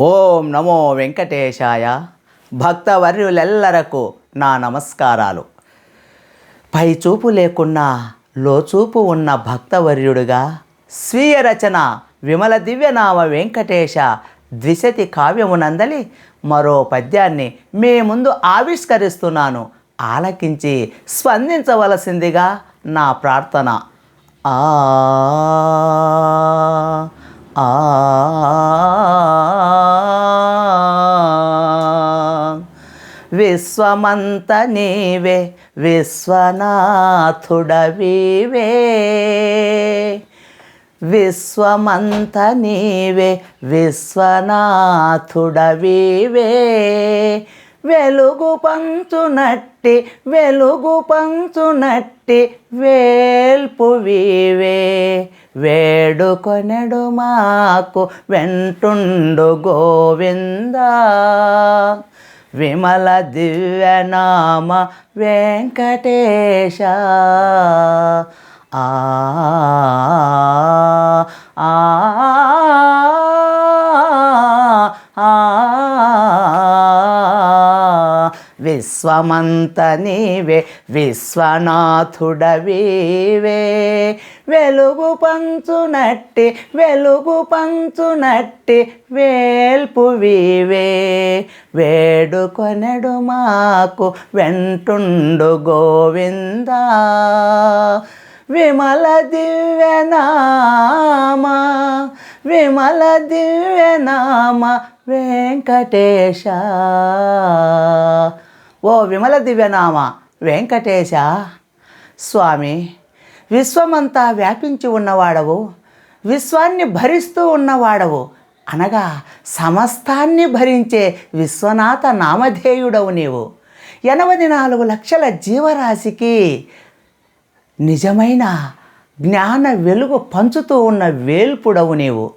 ఓం నమో వెంకటేశాయ. భక్తవర్యులెల్లరకు నా నమస్కారాలు. పై చూపు లేకున్నా లోచూపు ఉన్న భక్తవర్యుడుగా స్వీయ రచన విమల దివ్యనామ వెంకటేశ ద్విశతి కావ్యమునందలి మరో పద్యాన్ని మీ ముందు ఆవిష్కరిస్తున్నాను. ఆలకించి స్పందించవలసిందిగా నా ప్రార్థన. ఆ విశ్వమంత నీవే విశ్వనాథుడవివే. విశ్వమంత నీవే విశ్వనాథుడవివే. వెలుగు పంచునట్టి వెలుగు పంచునట్టి వేల్పు వీవే. వేడుకొనెడు మాకు వెంటుండు గోవిందా. విమల దివ్యనామ వెంకటేశ. ఆ విశ్వమంత నీవే విశ్వనాథుడవీవే వెలుగు పంచునట్టి వెలుగు పంచునట్టి వేల్పు వీవే. వేడుకొనెడు మాకు వెంటుండు గోవిందా. విమల దివ్యనామా విమల దివ్యనామ వెంకటేశ. ఓ విమల దివ్యనామ వెంకటేశ. స్వామి విశ్వమంతా వ్యాపించి ఉన్నవాడవు విశ్వాన్ని భరిస్తూ ఉన్నవాడవు అనగా సమస్తాన్ని భరించే విశ్వనాథ నామధేయుడవు నీవు. ఎనభై నాలుగు లక్షల జీవరాశికి నిజమైన జ్ఞాన వెలుగు పంచుతూ ఉన్న వేల్పుడవు నీవు.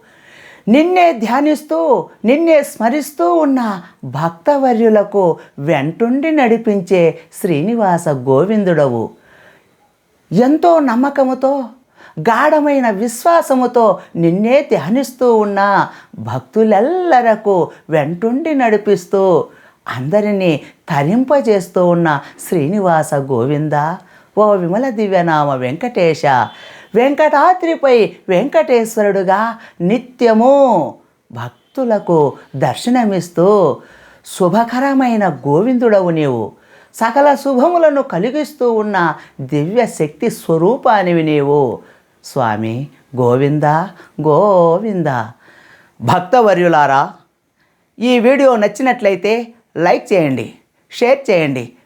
నిన్నే ధ్యానిస్తూ నిన్నే స్మరిస్తూ ఉన్న భక్తవర్యులకు వెంటుండి నడిపించే శ్రీనివాస గోవిందుడవు. ఎంతో నమ్మకముతో గాఢమైన విశ్వాసముతో నిన్నే ధ్యానిస్తూ ఉన్న భక్తులెల్లరకు వెంటుండి నడిపిస్తూ అందరినీ తరింపజేస్తూ ఉన్న శ్రీనివాస గోవింద. ఓ విమల దివ్యనామ వెంకటేశ వెంకటాద్రిపై వెంకటేశ్వరుడుగా నిత్యము భక్తులకు దర్శనమిస్తూ శుభకరమైన గోవిందుడవు నీవు. సకల శుభములను కలిగిస్తూ ఉన్న దివ్య శక్తి స్వరూపానివి నీవు. స్వామి గోవింద గోవింద. భక్తవర్యులారా ఈ వీడియో నచ్చినట్లయితే లైక్ చేయండి షేర్ చేయండి.